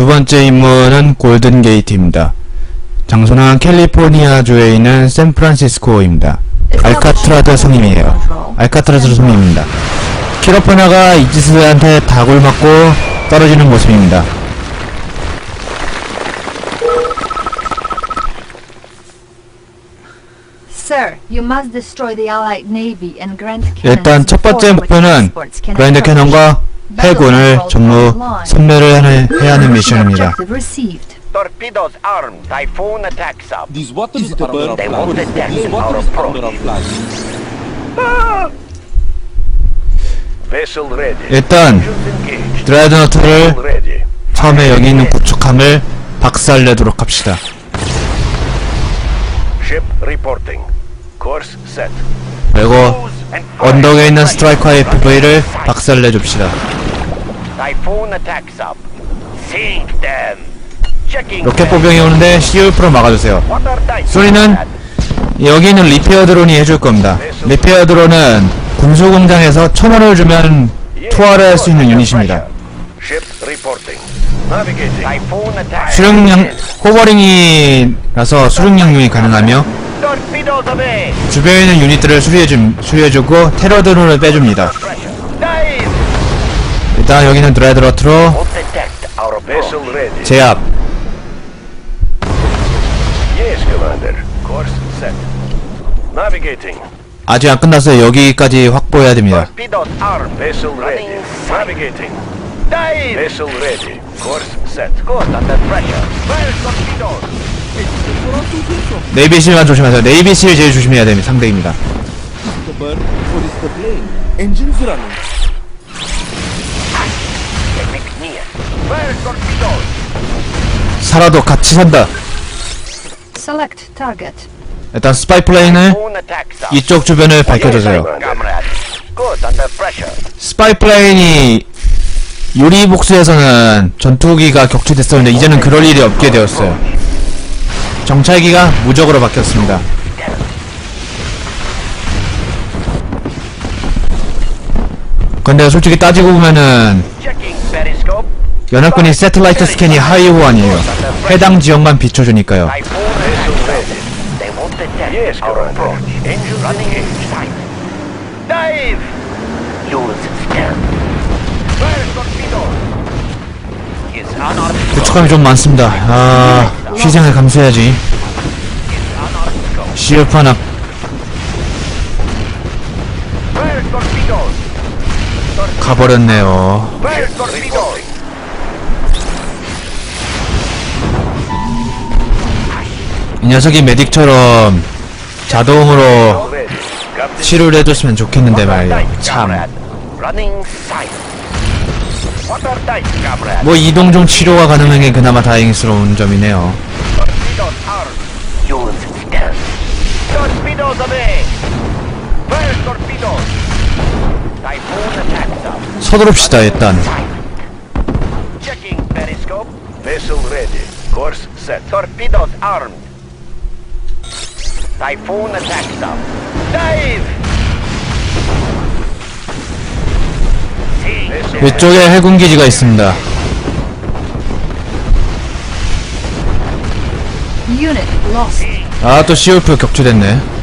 두 번째 임무는 골든 게이트입니다. 장소는 캘리포니아주에 있는 샌프란시스코입니다. 알카트라드 성임이에요. 알카트라드 성임입니다. 키로포나가 이지스한테 닭을 맞고 떨어지는 모습입니다. 일단 첫 번째 목표는 그랜드. 캐논과 해군을 전부 섬멸을 하는- 해야 하는 미션입니다. Torpedoes armed. Typhoon attacks up. These waters Is under bird? They our won't flag. attack These in our waters are approach. under our flag. Vessel ready. 일단. 드라이드너트를. 처음에 여기 있는 구축함을 박살내도록 합시다. Ship reporting. Course set. 그리고. 언덕에 있는 스트라이커 FV를 박살내 줍시다. Typhoon attacks up. Sink them. Checking. 로켓. 보병이 오는데 CU프로 막아주세요. 소리는 여기 있는 리페어 드론이 해줄 겁니다. 리페어 드론은 군수공장에서 천 원을 주면 투하를 할 수 있는 유닛입니다. 수륙량 호버링이라서 수륙량용이 가능하며. 주변에 있는 유닛들을 수리해줌, 수리해주고 테러 드론을 빼줍니다. 일단 여기는 드라이드러트로. 제압 Yes, Commander. Course set. Navigating. 아직 안 끝났어요. 여기까지 확보해야 됩니다. 네이비실만 조심하세요. 네이비실 제일 조심해야 됩니다. 상대입니다. 살아도 같이 산다. Select target. 일단 스파이 플레인을. 이쪽 주변을 밝혀주세요. 스파이 플레인이 유리 복수에서는 전투기가 격추됐었는데 이제는 그럴 일이 없게 되었어요. 정찰기가 무적으로 바뀌었습니다. 근데 솔직히 따지고 보면은. 연합군이 세틀라이트 스캔이 하이 호환이에요. 해당 지역만 비춰주니까요. 구축함이 좀 많습니다. 아, 희생을 감수해야지. CF 하나. 가버렸네요. 이 녀석이 메딕처럼 자동으로. 치료를 해줬으면 좋겠는데 말이에요. 참. 뭐 이동 중 치료가 가능한 게 그나마 다행스러운 점이네요. 서두릅시다 일단. 위쪽에 해군 기지가 있습니다. 아또 CF 격추됐네.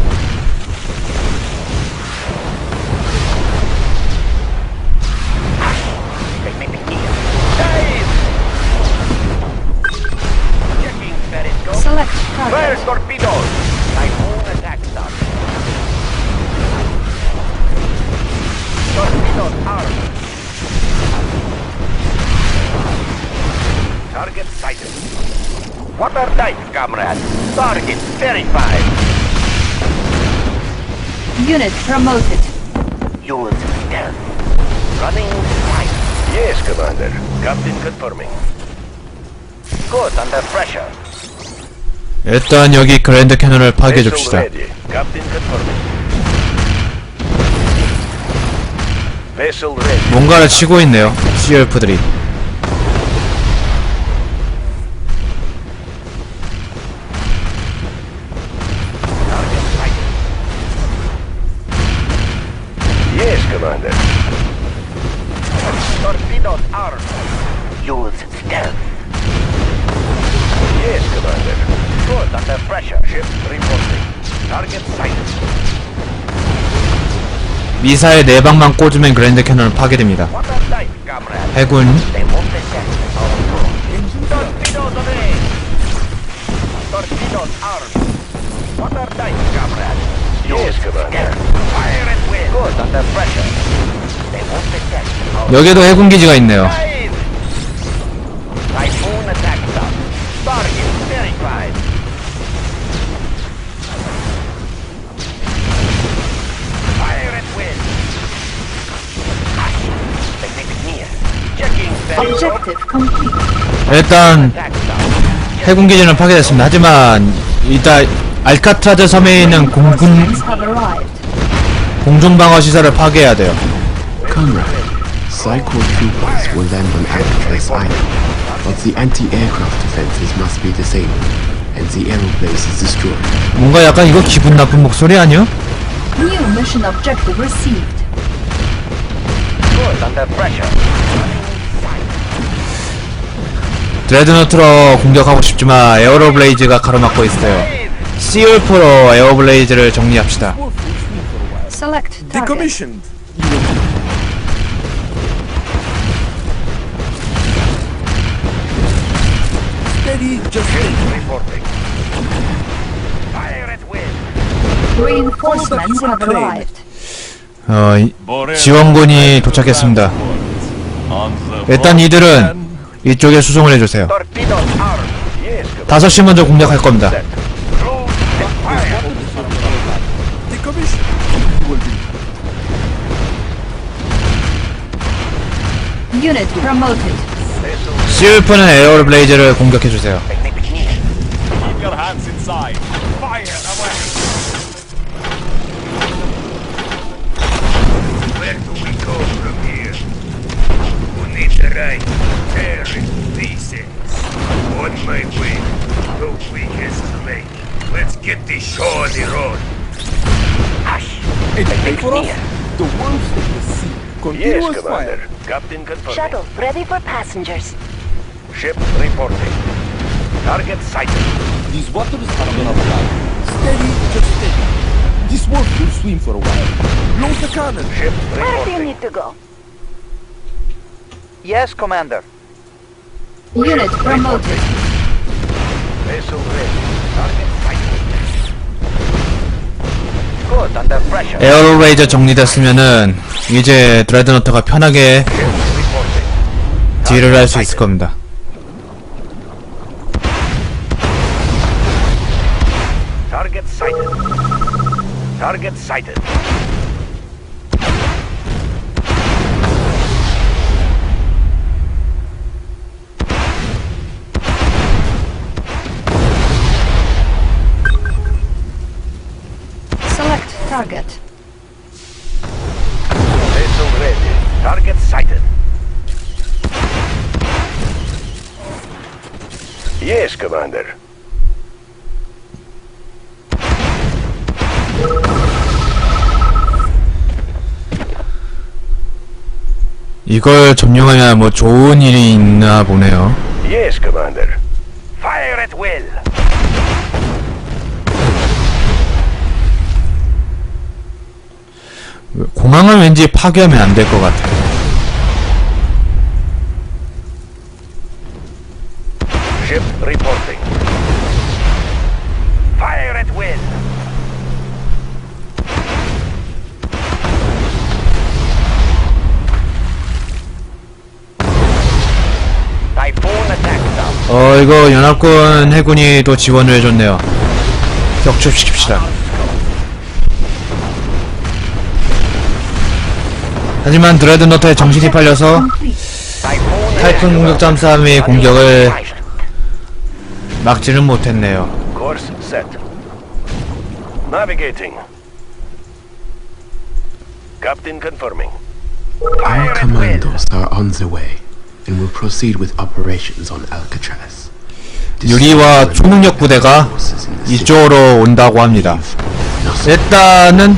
Unit promoted. Use stealth. Running sight. Yes, Commander. Captain confirming. Good under pressure. 일단 여기 그랜드 캐논을 파괴해 줍시다. Vessel ready. Captain confirming. Vessel ready. 뭔가를 치고 있네요. CF들이. Under pressure. Ship reporting. Target sighted. 미사일 네 방만 꽂으면 그랜드 캐논을 파괴됩니다. What a night, comrade. 해군 They won't detect our approach. Torpedoes away! Torpedoes armed. What a night, comrade. Yes, Commander. Fire at will. Good, under pressure. They won't detect our 여기에도 해군 기지가 있네요. Dive! Objective complete. 일단. 해군 기지는 파괴됐습니다. 하지만 이따 알카트라즈 섬에 있는 공군 Reinforcements have arrived. 공중 방어 시설을 파괴해야 돼요. Comrade, Psycho troopers will land on Alcatraz Island, but the anti-aircraft defenses must be disabled, and the aerobase is destroyed. 뭔가 약간 이거 기분 나쁜 목소리 아니요? New mission objective received. Good under pressure. 드레드노트로 공격하고 싶지만 에어로블레이즈가 가로막고 있어요. 시울프로 에어블레이즈를 정리합시다. Select target. Decommissioned. Steady, just steady. Reporting. Fire at will. Reinforcements have arrived. 어, 이- 지원군이 도착했습니다. 일단 이들은 이쪽에 수송을 해주세요. Torpedoes armed. Yes, Commander. 5시 먼저 공략할 겁니다. Promoted. 시울프는 에어 블레이즈를 공격해주세요. Right? Tear into. On my way. The weakest link. Let's get this show on the road. Hush. Anything Technique for us? The wolves of the sea. Yes, Commander. fire. Captain confirming. Shuttle ready for passengers. Ship reporting. Target sighted. These waters are gonna fly. Steady, just steady. This wolf will swim for a while. Load the cannon. Ship Where do you need to go? Yes, Commander. Unit promoted. Vessel ready. Target sighted. Good under pressure. 에어로블레이즈 정리됐으면은 이제 드레드노트가 편하게. 딜을 할 수 있을 겁니다. Target sighted. Target sighted. Target. Vessel ready. Target sighted. Yes, Commander. 이걸 점령하면 뭐 좋은 일이 있나 보네요. Yes, Commander. Fire at will. 공항은 왠지 파괴하면 안 될 것 같아요. Stop. 어 이거 연합군 해군이 또 지원을 해줬네요. 격추시킵시다. 하지만 드레드노트의 정신이 팔려서 타이푼 공격 잠수함의 공격을 막지는 못했네요. Course set. Navigating. Captain confirming. Our Fire at will. commandos are on the way, and will proceed with operations on Alcatraz. 유리와 초능력 부대가. 이쪽으로 온다고 합니다. 일단은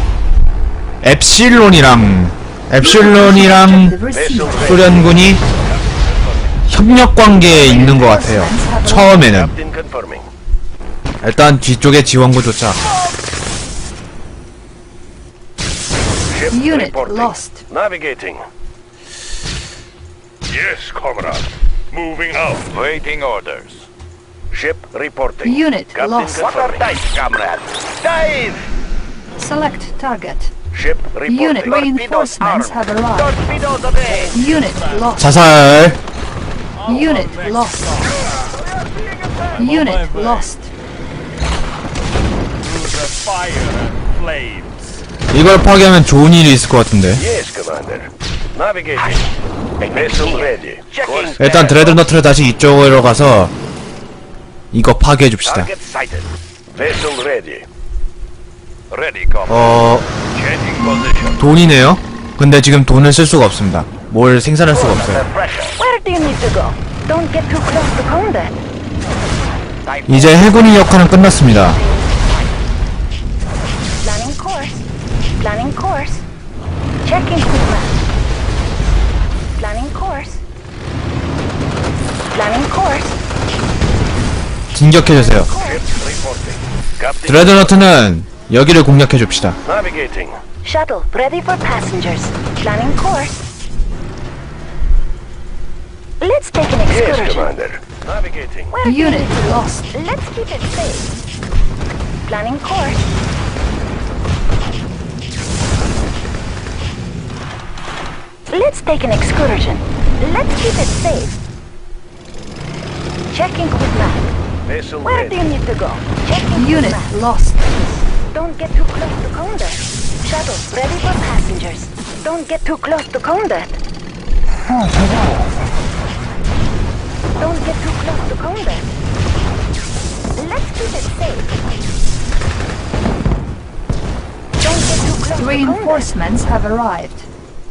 엡실론이랑 엡실론이랑. 소련군이 협력 관계에 있는 것 같아요. 처음에는. 일단 뒤쪽에 지원구. Ship Unit lost. Navigating. Yes, comrade. Moving out. Waiting orders. Ship reporting. Unit Captain lost. What are dice, comrade? Dive! Select target. Ship. Unit reinforcements have arrived. Torpedoes ahead! Unit lost. 자살. Unit lost. Unit lost. Through the fire and flames. 이걸 파괴하면 좋은 일이 있을 것 같은데. Yes, commander. Navigating. Vessel ready. 일단 드레드너트를 다시 이쪽으로 가서 이거 파괴해 줍시다. Target sighted. Vessel ready. Ready, comrade. 어. 돈이네요. 근데 지금 돈을 쓸 수가 없습니다. 뭘 생산할 수가 없어요. Under pressure. Where do you need to go? Don't get too close to combat. 이제 해군이 역할은 끝났습니다. Planning course. Planning course. Checking with map. Planning course. Planning course. 진격해 주세요. Ship reporting. Captain 드레드너트는 여기를 공략해 줍시다. navigating. Shuttle ready for passengers. Planning course. Let's take an Yes, excursion. commander. Navigating. Where do you Unit need to go? lost. Let's keep it safe. Planning course. Let's take an excursion. Let's keep it safe. Checking with map. Vessel Where do you ready. need to go? Checking with Unit map. lost. Don't get too close to combat. Shuttle ready for passengers. Don't get too close to combat. Don't get too close to combat. Let's keep it safe. Don't get too close to combat. Reinforcements have arrived.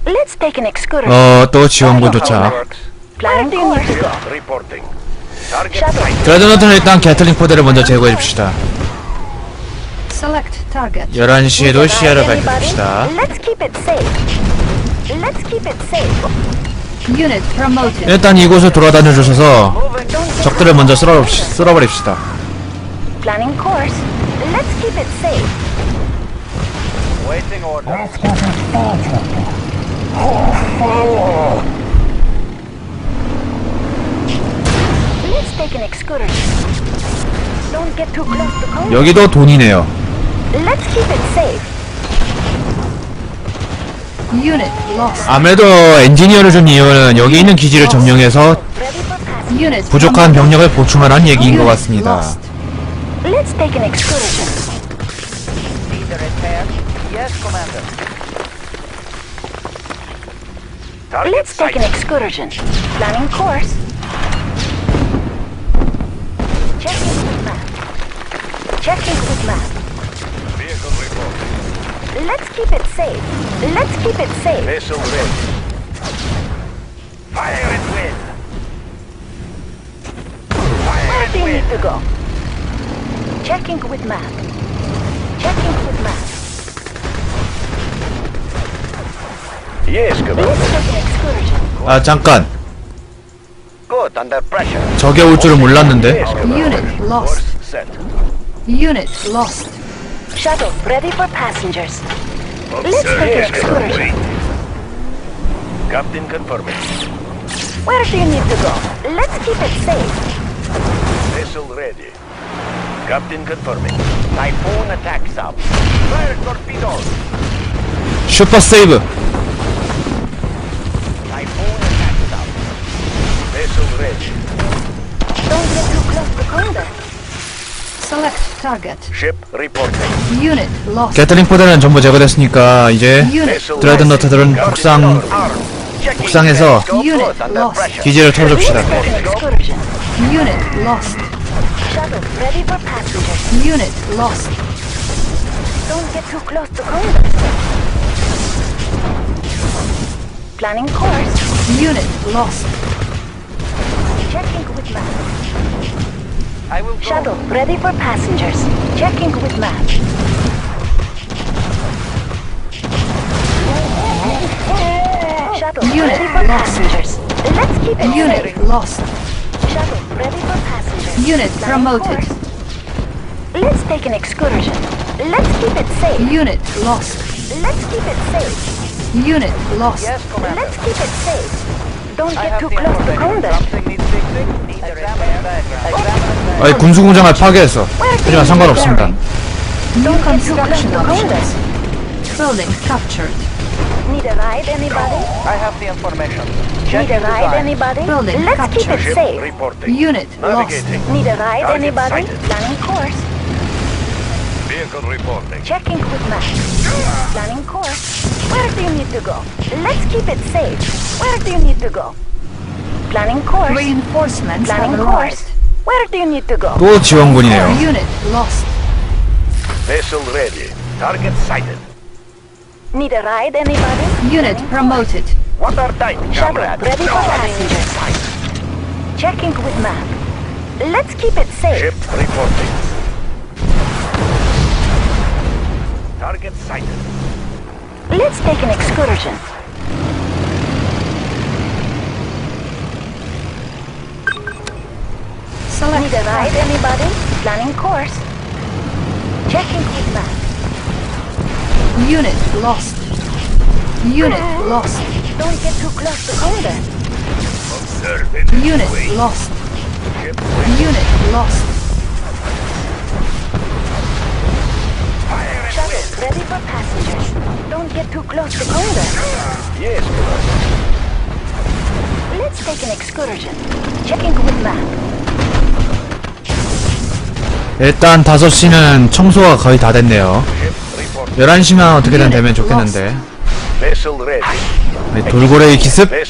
Let's take an excursion. 어, 또 지원군 도착. Works. Planning course. Ship reporting. Target Shuttle. sighted. 드레드너트는 일단 게틀링 포대를 먼저 제거해 줍시다. Select target. 11시에도 시야를 Anybody? 밝혀줍시다. Let's keep it safe. Let's keep it safe. Unit promoted. 일단 이곳을 돌아다녀 주셔서 적들을 먼저 쓸어, 쓸어버립시다. planning course. Let's keep it safe. Waiting orders. Let's take an excursion. Don't get too close to combat. 여기도 돈이네요. Let's keep it safe. Unit lost. 아무래도 엔지니어를 준 이유는 여기 있는 기지를 점령해서 Ready for passage. Unit 부족한 병력을 보충하라는 얘기인 것 같습니다. Let's take an excursion. Target Let's take an sighted. excursion. Planning course. Checking with map. Checking with map. Let's keep it safe. Let's keep it safe. Vessel ready. Fire at will. Fire Where do you will. need to go? Checking with map. Checking with map. Yes, Let's commander. take an excursion. 아 잠깐 Good under pressure. 저게 올 줄은 몰랐는데 Yes. Unit lost. Set. Unit lost. Shuttle ready for passengers. Let's take an excursion. Captain confirming. Where do you need to go? Let's keep it safe. Vessel ready. Captain confirming. Typhoon attack sub. Fire torpedoes. Super Saber. Typhoon attacks up. Vessel ready. Don't get too close to combat. Select target. Ship reporting. Unit lost. 게틀링 포대는 전부 제거됐으니까 이제 Unit ready. 북상 Armed. Checking 북상에서. Unit lost. 기지를 털어줍시다. Excursion. Unit lost. Shuttle ready for passengers. Unit lost. Don't get too close to combat. Planning course. Unit lost. Checking with map. I will go. Shuttle ready for passengers. Checking with map. Shuttle Unit ready for lost. passengers. Let's keep it Unit safe. lost. Shuttle ready for passengers. Unit Flying promoted. course. Let's take an excursion. Let's keep it safe. Unit lost. Let's keep it safe. Unit lost. Yes, Commander. Let's keep it safe. Don't get too close to combat. 아니 군수 공장을 파괴했어 하지만 상관없습니다 New Don't get too close construction to options. combat. Building captured. Need a ride, anybody? I have the information. Need Check a ride, design. anybody? Building Let's keep it captured. safe. Reporting. Unit lost. Navigating. Need a ride, Target anybody? sighted. Planning course. Vehicle reporting. Checking with map. Planning course. Where do you need to go? Let's keep it safe. Where do you need to go? Planning course. Reinforcements have Planning arrived. course. Where do you need to go? 또 지원군이네요 Unit lost. Vessel ready. Target sighted. Need a ride, anybody? Unit promoted. Water tight, Shuttle comrade. ready for passengers. Checking with map. Let's keep it safe. Ship reporting. Target sighted. Let's take an excursion. Select Need a ride, anybody? Planning course. Checking with map. Unit lost. Unit lost. Don't get too close to combat. Observe and Unit lost. Unit lost. Shuttle ready for passengers. Don't get too close to combat. Yes, commander. Let's take an excursion. Checking with map. 일단 5시는 청소가 거의 다 됐네요 Ship reporting. 11시만 어떻게든 되면 좋겠는데. 네, 돌고래의 기습 Need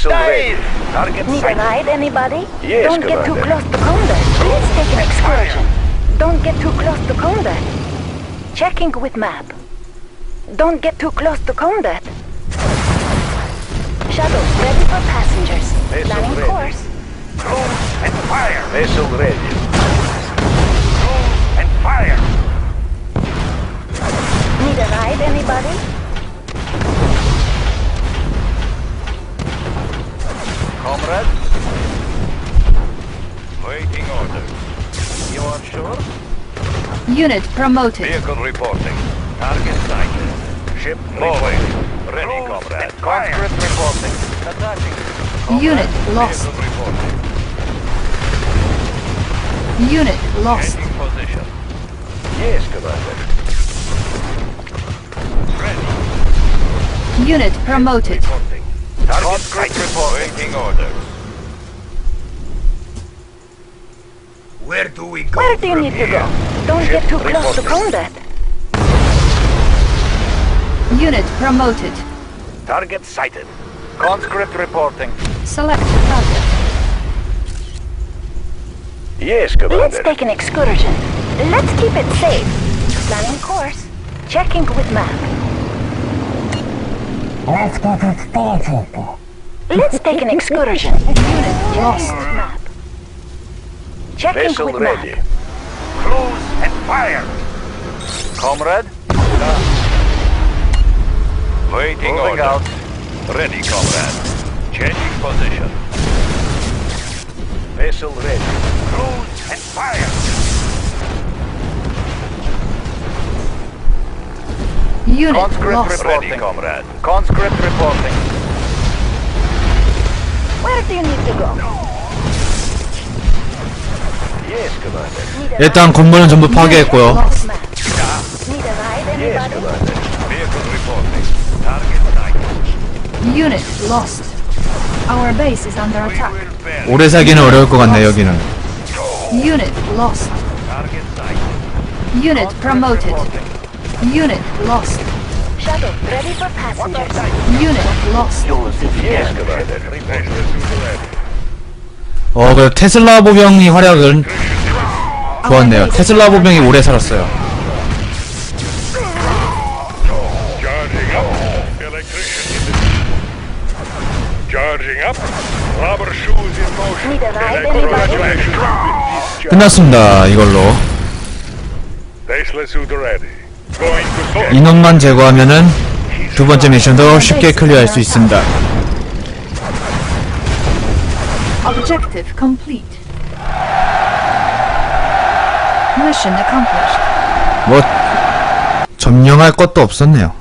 a ride, anybody? Yes, Don't get too close to combat. Let's take an excursion. Don't get too close to combat. Checking with map. Don't get too close to combat. Shuttle ready for passengers. Vessel Planning ready. course. Close and fire. Vessel ready. Close and fire. Need a ride, anybody? Comrade, Waiting order. you are sure? Unit promoted. Vehicle reporting. Target sighted. Ship Moving. Ready, Close comrade. Conscript reporting. Attaching. Unit lost. Unit lost. Changing position. Yes, commander. Ready. Unit promoted. Reporting. Target Conscript sighted. reporting. Waiting order. Where do we go Where do you from need to here? go? Don't Ship get too close to reporting. combat. Unit promoted. Target sighted. Conscript reporting. Select target. Yes, Let's take an excursion. Let's keep it safe. Planning course. Checking with map. Let's get it started. Let's take an excursion. Unit lost. With map. Checking Vessel with ready. map. Close and fire. Comrade, Waiting moving order. out. Ready, comrade. Changing position. Vessel ready. Close and fire. Unit Conscript lost. Ready, reporting. comrade. Conscript reporting. Where do you need to go? Yes, commander. Need a 일단 건물은 전부 파괴했고요 Lost. map. Need a ride, Yes, anybody? commander. Unit lost. Our base is under attack. 오래 살기는 어려울 것 같네 여기는 Unit lost. Target sighted. Unit promoted. Unit lost. Shuttle ready for passengers. Unit lost. 어, 그 테슬라 보병이 활약은 좋았네요. 테슬라 보병이 오래 살았어요. 끝났습니다. 이걸로. 인원만 제거하면은 두 번째 미션도 쉽게 클리어할 수 있습니다. Objective complete. Mission accomplished. 뭐 점령할 것도 없었네요.